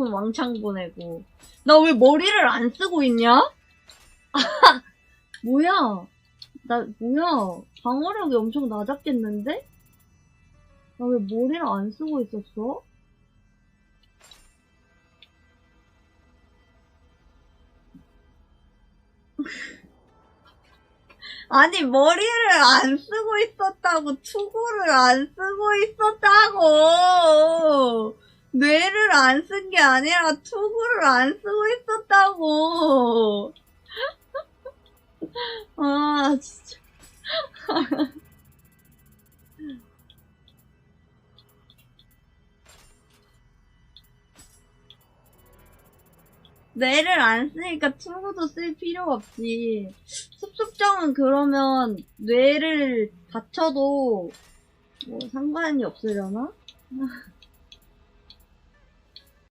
에어컨 왕창 보내고. 나 왜 머리를 안 쓰고 있냐? 뭐야? 나, 뭐야? 방어력이 엄청 낮았겠는데? 나 왜 머리를 안 쓰고 있었어? 아니, 머리를 안 쓰고 있었다고, 투구를 안 쓰고 있었다고! 뇌를 안 쓴 게 아니라 투구를 안 쓰고 있었다고! 아, 진짜. 뇌를 안 쓰니까 투구도 쓸 필요가 없지. 숲숲정은 그러면 뇌를 다쳐도 뭐 상관이 없으려나?